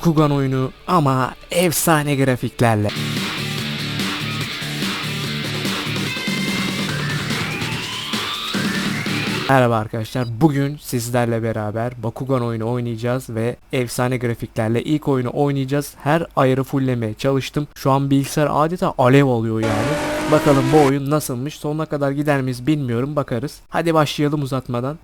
Bakugan oyunu ama efsane grafiklerle. Merhaba arkadaşlar. Bugün sizlerle beraber Bakugan oyunu oynayacağız ve efsane grafiklerle ilk oyunu oynayacağız. Her ayarı fulllemeye çalıştım. Şu an bilgisayar adeta alev alıyor yani. Bakalım bu oyun nasılmış? Sonuna kadar gider miyiz bilmiyorum. Bakarız. Hadi başlayalım uzatmadan.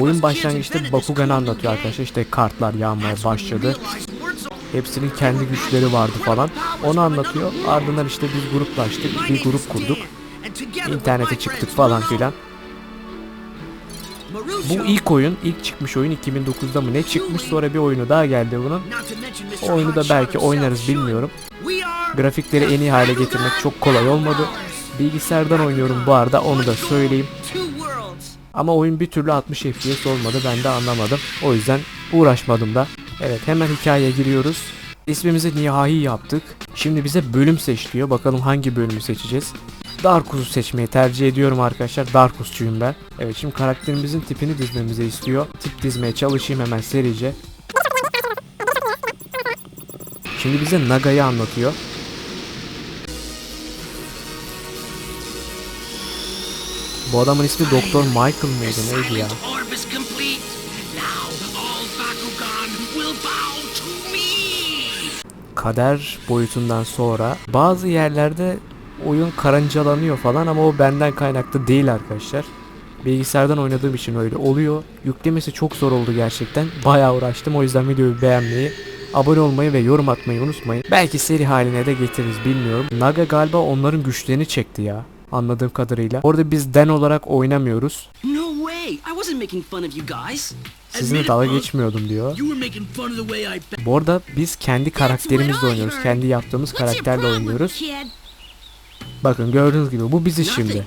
Oyun başlangıçta Bakugan'ı anlatıyor arkadaşlar. İşte kartlar yağmaya başladı. Hepsinin kendi güçleri vardı falan. Onu anlatıyor. Ardından işte biz gruplaştık. Bir grup kurduk. İnternete çıktık falan filan. Bu ilk oyun, ilk çıkmış oyun 2009'da mı ne çıkmış sonra bir oyunu daha geldi bunun. O oyunu da belki oynarız bilmiyorum. Grafikleri en iyi hale getirmek çok kolay olmadı. Bilgisayardan oynuyorum bu arada onu da söyleyeyim. Ama oyun bir türlü 60 FPS olmadı ben de anlamadım. O yüzden uğraşmadım da. Evet hemen hikayeye giriyoruz. İsmimizi nihai yaptık. Şimdi bize bölüm seç diyor. Bakalım hangi bölümü seçeceğiz. Darkus'u seçmeyi tercih ediyorum arkadaşlar. Darkus'cuyum ben. Evet şimdi karakterimizin tipini dizmemizi istiyor. Tip dizmeye çalışayım hemen serice. Şimdi bize Naga'yı anlatıyor. Bu adamın ismi Doktor Michael mıydı neydi ya? kader boyutundan sonra bazı yerlerde oyun karıncalanıyor falan ama o benden kaynaklı değil arkadaşlar. Bilgisayardan oynadığım için öyle oluyor. Yüklemesi çok zor oldu gerçekten. Bayağı uğraştım. O yüzden videoyu beğenmeyi, abone olmayı ve yorum atmayı unutmayın. Belki seri haline de getiririz bilmiyorum. Naga galiba onların güçlerini çekti ya. Anladığım kadarıyla. Orada biz den olarak oynamıyoruz. No way. I wasn't making fun of you guys. Sizinle dalga geçmiyordum diyor. Bu arada biz kendi karakterimizle oynuyoruz. Kendi yaptığımız karakterle oynuyoruz. Bakın gördüğünüz gibi bu bizi şimdi.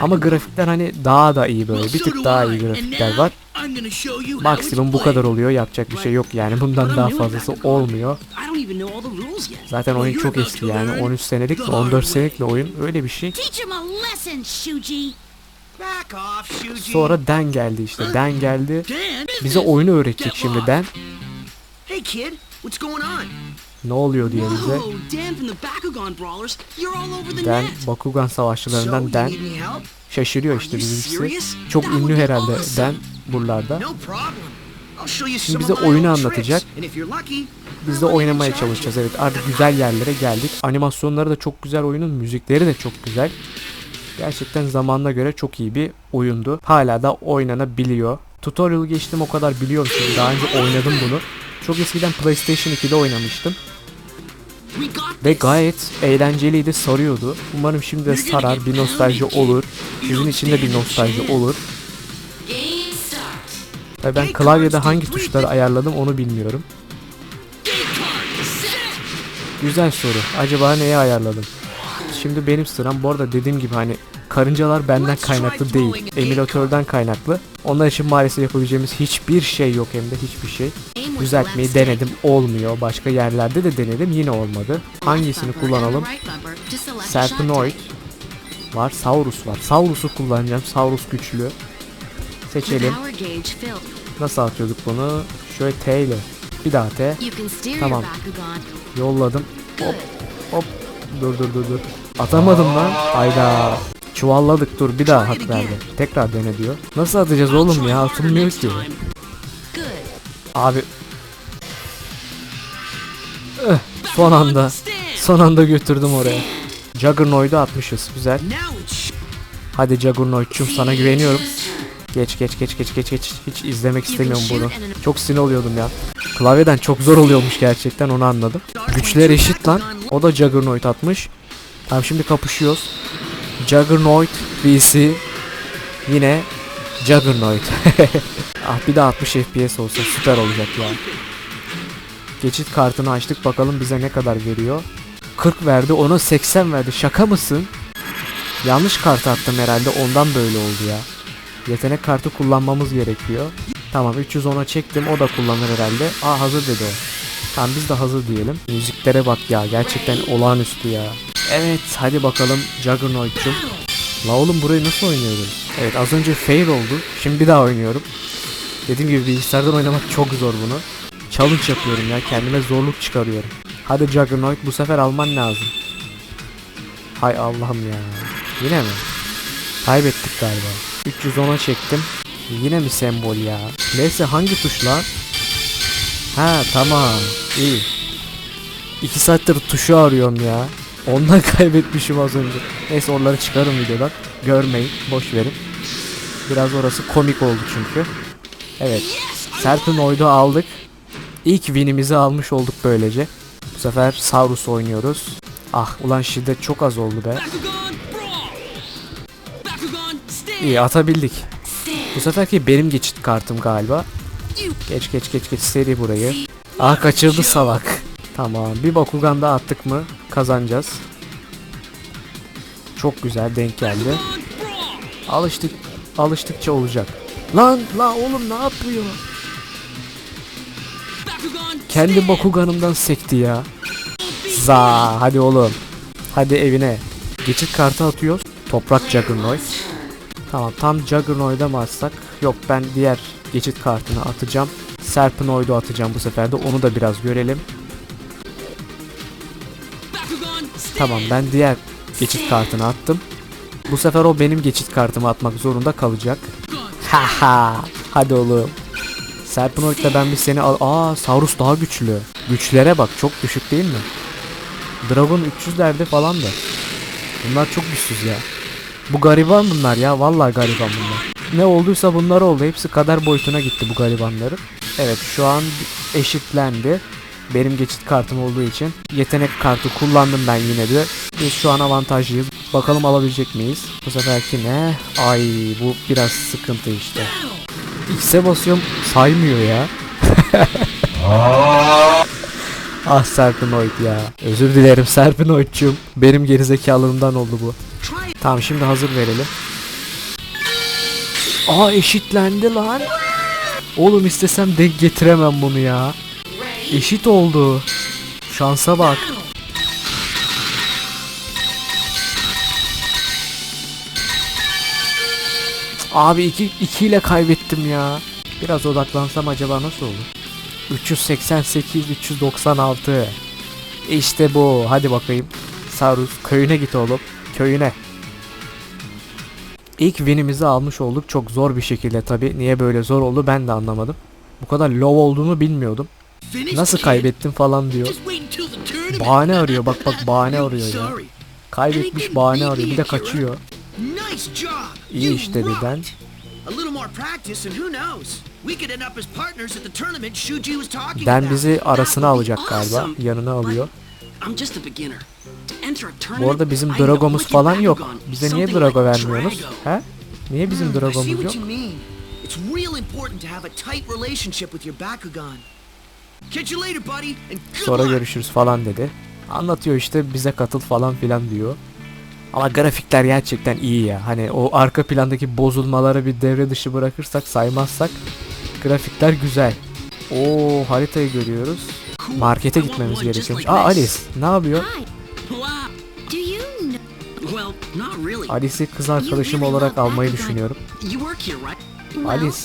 Ama grafikler hani daha da iyi böyle. Bir tık daha iyi grafikler var. Maksimum bu kadar oluyor. Yapacak bir şey yok yani. Bundan daha fazlası olmuyor. Zaten oyun çok eski yani. learn 13 senelik the mi hard 14 way. senelik mi oyun? Öyle bir şey. Sonra Den geldi işte. Den geldi. Dan, Bize oyunu öğretecek şimdi Den. Hey kid, what's going on? Ne oluyor diye bize. Den. Bakugan savaşçılarından Den. Şaşırıyor işte bizimkisi. Çok ünlü herhalde. Den buralarda. Şimdi bize oyunu anlatacak. Biz de oynamaya çalışacağız. Evet artık güzel yerlere geldik. Animasyonları da çok güzel oyunun. Müzikleri de çok güzel. Gerçekten zamanına göre çok iyi bir oyundu. Hala da oynanabiliyor. Tutorial geçtim o kadar biliyorum çünkü daha önce oynadım bunu. Çok eskiden PlayStation 2'de oynamıştım. Ve gayet eğlenceliydi, sarıyordu. Umarım şimdi de sarar, bir nostalji olur. Sizin için de bir nostalji olur. Ve ben klavyede hangi tuşları ayarladım onu bilmiyorum. Güzel soru. Acaba neye ayarladım? Şimdi benim sıram. Bu arada dediğim gibi hani karıncalar benden kaynaklı değil. Emülatörden kaynaklı. Onlar için maalesef yapabileceğimiz hiçbir şey yok hem de hiçbir şey. Düzeltmeyi denedim olmuyor. Başka yerlerde de denedim yine olmadı. Hangisini kullanalım? Serpenoid var. Saurus var. Saurus'u kullanacağım. Saurus güçlü. Seçelim. Nasıl atıyorduk bunu? Şöyle T ile. Bir daha T. Tamam. Yolladım. Hop hop. Dur dur dur dur. Atamadım lan. Hayda. Çuvalladık dur bir daha hak verdi. Tekrar dene diyor. Nasıl atacağız oğlum ya atılmıyor ki. Abi. Eh, son anda. Son anda götürdüm oraya. Juggernaut'u atmışız. Güzel. Hadi Juggernaut'cum sana güveniyorum. Geç geç geç geç geç geç. Hiç izlemek istemiyorum bunu. Çok sinir oluyordum ya. Klavyeden çok zor oluyormuş gerçekten onu anladım. Güçler eşit lan. O da Juggernaut atmış. Tamam şimdi kapışıyoruz. Juggernaut vs yine Juggernaut. ah bir de 60 FPS olsa süper olacak ya. Geçit kartını açtık bakalım bize ne kadar veriyor. 40 verdi ona 80 verdi şaka mısın? Yanlış kart attım herhalde ondan böyle oldu ya. Yetenek kartı kullanmamız gerekiyor. Tamam 310'a çektim o da kullanır herhalde. Aa hazır dedi o. Tamam biz de hazır diyelim. Müziklere bak ya gerçekten olağanüstü ya. Evet hadi bakalım Juggernaut'cum. La oğlum burayı nasıl oynuyoruz? Evet az önce fail oldu. Şimdi bir daha oynuyorum. Dediğim gibi bilgisayardan oynamak çok zor bunu. challenge yapıyorum ya. Kendime zorluk çıkarıyorum. Hadi Juggernaut bu sefer alman lazım. Hay Allah'ım ya. Yine mi? Kaybettik galiba. 310'a çektim. Yine mi sembol ya? Neyse hangi tuşlar? Ha tamam. İyi. 2 saattir tuşu arıyorum ya. Ondan kaybetmişim az önce. Neyse onları çıkarım videodan. Görmeyin. Boş verin. Biraz orası komik oldu çünkü. Evet. Serpenoid'u aldık. İlk winimizi almış olduk böylece. Bu sefer Saurus oynuyoruz. Ah ulan şiddet çok az oldu be. İyi atabildik. Bu seferki benim geçit kartım galiba. Geç geç geç geç seri burayı. Ah kaçırdı salak. Tamam bir Bakugan daha attık mı kazanacağız. Çok güzel denk geldi. Alıştık alıştıkça olacak. Lan la oğlum ne yapıyor? Kendi! Bakugan'ımdan sekti ya. Za hadi oğlum. Hadi evine. Geçit kartı atıyoruz. Toprak Juggernaut. Tamam tam Juggernaut'a mı atsak? Yok ben diğer geçit kartını atacağım. Serpenoid'u atacağım bu sefer de onu da biraz görelim. Tamam ben diğer geçit kartını attım. Bu sefer o benim geçit kartımı atmak zorunda kalacak. Haha. Hadi oğlum. Serpenoid'le ben bir seni al... Aa Saurus daha güçlü. Güçlere bak çok düşük değil mi? Dragon 300'lerde falan da. Bunlar çok güçsüz ya. Bu gariban bunlar ya. Vallahi gariban bunlar. Ne olduysa bunlar oldu. Hepsi kadar boyutuna gitti bu garibanların. Evet şu an eşitlendi. Benim geçit kartım olduğu için. Yetenek kartı kullandım ben yine de. Biz şu an avantajlıyız. Bakalım alabilecek miyiz? Bu seferki ne? Ay bu biraz sıkıntı işte. X'e basıyorum saymıyor ya. ah Serpenoid ya. Özür dilerim Serpenoid'cum. Benim gerizekalılığımdan oldu bu. Tamam şimdi hazır verelim. Aa eşitlendi lan. Oğlum istesem denk getiremem bunu ya. Eşit oldu. Şansa bak. Abi 2 2 ile kaybettim ya. Biraz odaklansam acaba nasıl olur? 388 396. İşte bu. Hadi bakayım. Sarus köyüne git oğlum. Köyüne. İlk winimizi almış olduk çok zor bir şekilde tabi. Niye böyle zor oldu ben de anlamadım. Bu kadar low olduğunu bilmiyordum. Nasıl kaybettim falan diyor. Bahane arıyor bak bak bahane arıyor ya. Kaybetmiş bahane arıyor bir de kaçıyor. İyi işte rocked. birden. A little more practice and who knows? We could end up as partners at the tournament Shuji was talking Den about. bizi arasına alacak galiba. Yanına alıyor. Bu arada bizim Dragomuz falan yok. Bize niye Drago vermiyorsunuz? He? Niye bizim Hmm, Dragomuz yok? It's real important to have a tight relationship with your Bakugan. Sonra görüşürüz falan dedi. Anlatıyor işte bize katıl falan filan diyor. Ama grafikler gerçekten iyi ya. Hani o arka plandaki bozulmaları bir devre dışı bırakırsak saymazsak grafikler güzel. Oo haritayı görüyoruz. Markete gitmemiz gerekiyormuş. Aa. Alice ne yapıyor? Alice'i kız arkadaşım olarak almayı düşünüyorum. Alice.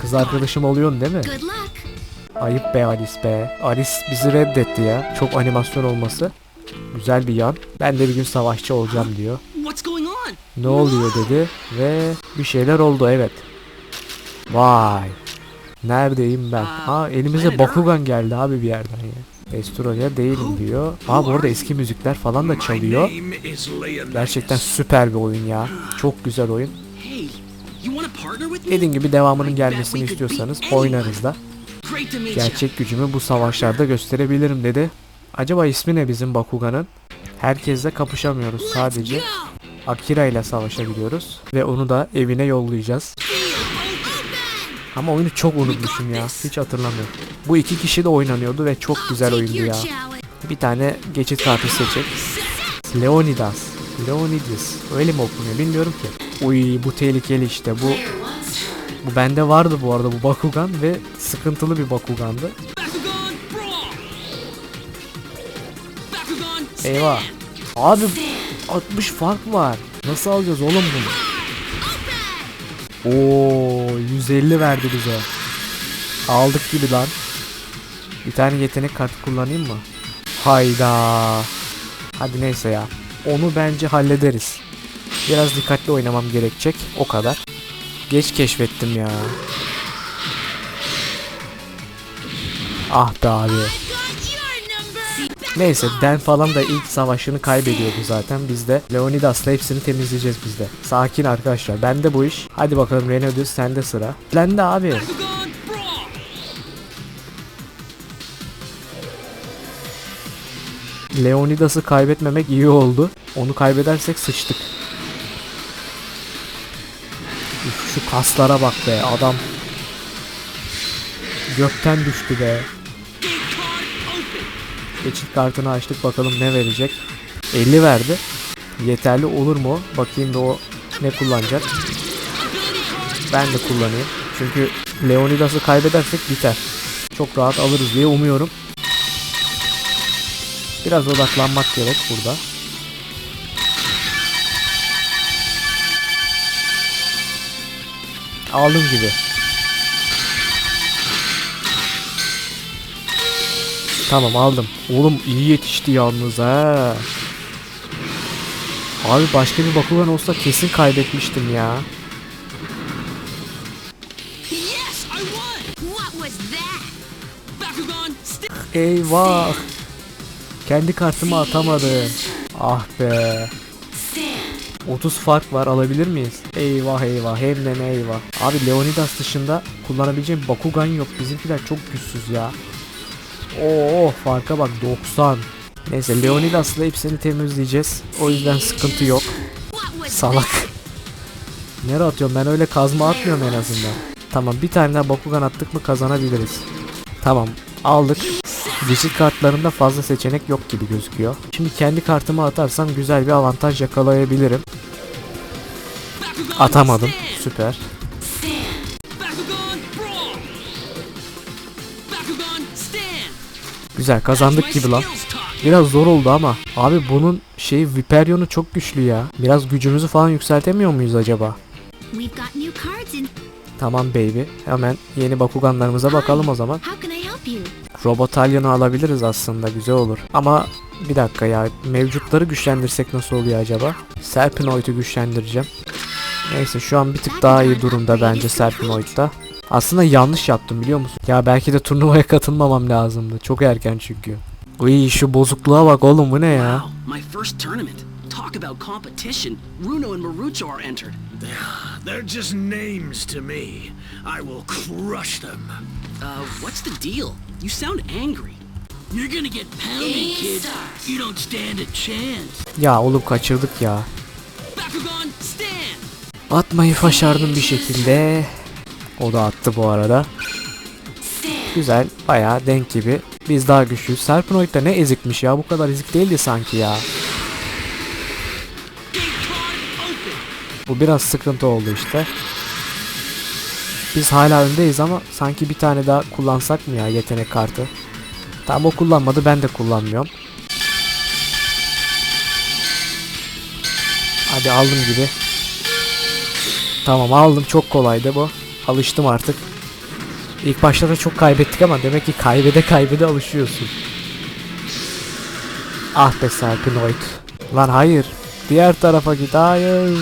Kız arkadaşım oluyorsun değil mi? Ayıp be Alice be. Alice bizi reddetti ya. Çok animasyon olması. Güzel bir yan. Ben de bir gün savaşçı olacağım diyor. Ne oluyor dedi ve bir şeyler oldu evet. Vay. Neredeyim ben? Ha elimize Bakugan geldi abi bir yerden ya. Estroya değilim diyor. Aa bu arada eski müzikler falan da çalıyor. Gerçekten süper bir oyun ya. Çok güzel oyun. Dediğim gibi devamının gelmesini istiyorsanız oynarız da. Gerçek gücümü bu savaşlarda gösterebilirim dedi. Acaba ismi ne bizim Bakugan'ın? Herkesle kapışamıyoruz sadece. Akira ile savaşabiliyoruz ve onu da evine yollayacağız. Ama oyunu çok unutmuşum ya. Hiç hatırlamıyorum. Bu iki kişi de oynanıyordu ve çok güzel oyundu ya. Bir tane geçit kartı seçecek. Leonidas. Leonidas. Öyle mi okunuyor bilmiyorum ki. Uy bu tehlikeli işte bu. Bu bende vardı bu arada bu Bakugan ve sıkıntılı bir Bakugandı. Eyvah. Abi 60 fark var. Nasıl alacağız oğlum bunu? Oo 150 verdi bize. Aldık gibi lan. Bir tane yetenek kartı kullanayım mı? Hayda. Hadi neyse ya. Onu bence hallederiz. Biraz dikkatli oynamam gerekecek. O kadar. Geç keşfettim ya. Ah be abi. Neyse Den falan da ilk savaşını kaybediyordu zaten. Biz de Leonidas'la hepsini temizleyeceğiz biz de. Sakin arkadaşlar. Bende bu iş. Hadi bakalım Renodius sende sıra. Bende abi. Leonidas'ı kaybetmemek iyi oldu. Onu kaybedersek sıçtık. Şu kaslara bak be adam. Gökten düştü be. Geçit kartını açtık bakalım ne verecek. 50 verdi. Yeterli olur mu? Bakayım da o ne kullanacak. Ben de kullanayım. Çünkü Leonidas'ı kaybedersek biter. Çok rahat alırız diye umuyorum. Biraz odaklanmak gerek burada. Aldım gibi. Tamam aldım. Oğlum iyi yetişti yalnız ha. Abi başka bir Bakugan olsa kesin kaybetmiştim ya. Eyvah. Kendi kartımı atamadım. Ah be. 30 fark var alabilir miyiz? Eyvah eyvah hem de eyvah. Abi Leonidas dışında kullanabileceğim Bakugan yok. Bizimkiler çok güçsüz ya. Oo farka bak 90. Neyse Leonidas'la hepsini temizleyeceğiz. O yüzden sıkıntı yok. Salak. Nereye atıyorum ben öyle kazma atmıyorum en azından. Tamam bir tane daha Bakugan attık mı kazanabiliriz. Tamam aldık. Geçit kartlarında fazla seçenek yok gibi gözüküyor. Şimdi kendi kartımı atarsam güzel bir avantaj yakalayabilirim. Atamadım. Süper. Güzel kazandık gibi lan. Biraz zor oldu ama. Abi bunun şeyi Viperion'u çok güçlü ya. Biraz gücümüzü falan yükseltemiyor muyuz acaba? Tamam baby. Hemen yeni Bakuganlarımıza bakalım o zaman. Robotalion'u alabiliriz aslında güzel olur. Ama bir dakika ya mevcutları güçlendirsek nasıl oluyor acaba? Serpenoid'u güçlendireceğim. Neyse şu an bir tık daha iyi durumda bence Serpenoid'da. Aslında yanlış yaptım biliyor musun? Ya belki de turnuvaya katılmamam lazımdı. Çok erken çünkü. Uy şu bozukluğa bak oğlum bu ne ya? My first tournament. Talk about competition. Runo and Marucho are entered. They're just names to me. I will crush them. Uh, what's the deal? You sound angry. You're gonna get pounded, kid. You don't stand a chance. Ya oğlum kaçırdık ya. Bakugan, stand! Atmayı başardım bir şekilde. O da attı bu arada. Güzel. Bayağı denk gibi. Biz daha güçlüyüz. Serpenoid de ne ezikmiş ya. Bu kadar ezik değildi sanki ya. Bu biraz sıkıntı oldu işte. Biz hala öndeyiz ama sanki bir tane daha kullansak mı ya yetenek kartı? Tamam o kullanmadı ben de kullanmıyorum. Hadi aldım gibi. Tamam aldım çok kolaydı bu. Alıştım artık. İlk başta da çok kaybettik ama demek ki kaybede kaybede alışıyorsun. Ah be Serpinoid. Lan hayır. Diğer tarafa git. Hayır.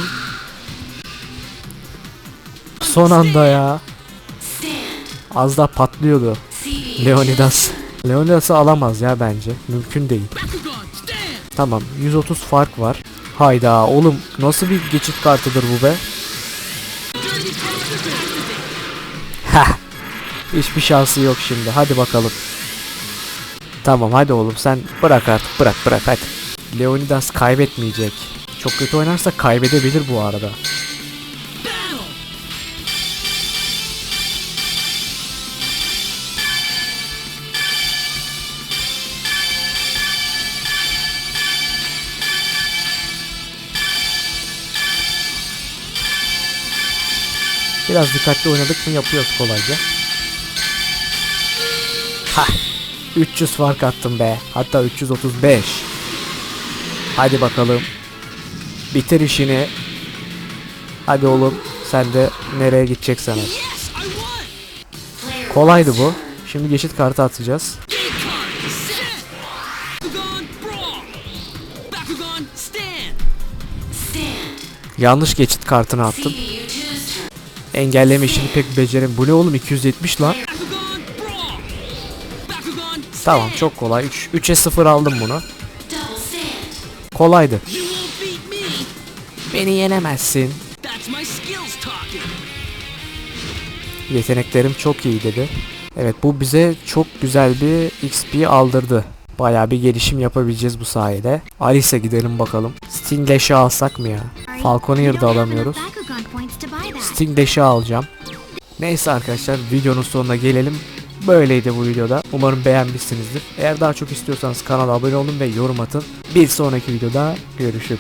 Son anda ya. Az daha patlıyordu. Leonidas. Leonidas'ı alamaz ya bence. Mümkün değil. Tamam 130 fark var. Hayda oğlum nasıl bir geçit kartıdır bu be? Heh. Hiçbir şansı yok şimdi. Hadi bakalım. Tamam hadi oğlum sen bırak artık bırak bırak hadi. Leonidas kaybetmeyecek. Çok kötü oynarsa kaybedebilir bu arada. Biraz dikkatli oynadık mı yapıyoruz kolayca. Ha, 300 fark attım be. Hatta 335. Hadi bakalım. Bitir işini. Hadi oğlum sen de nereye gideceksen. Kolaydı bu. Şimdi geçit kartı atacağız. Yanlış geçit kartını attım. Engelleme işini pek becerim. Bu ne oğlum 270 lan. Tamam çok kolay. 3 3'e 0 aldım bunu. Kolaydı. Beni yenemezsin. Yeteneklerim çok iyi dedi. Evet bu bize çok güzel bir XP aldırdı. Bayağı bir gelişim yapabileceğiz bu sayede. Alice'e gidelim bakalım. Sting Dash'i alsak mı ya? Falconier'ı da alamıyoruz. Sting Dash'i alacağım. Neyse arkadaşlar videonun sonuna gelelim. Böyleydi bu videoda. Umarım beğenmişsinizdir. Eğer daha çok istiyorsanız kanala abone olun ve yorum atın. Bir sonraki videoda görüşürüz.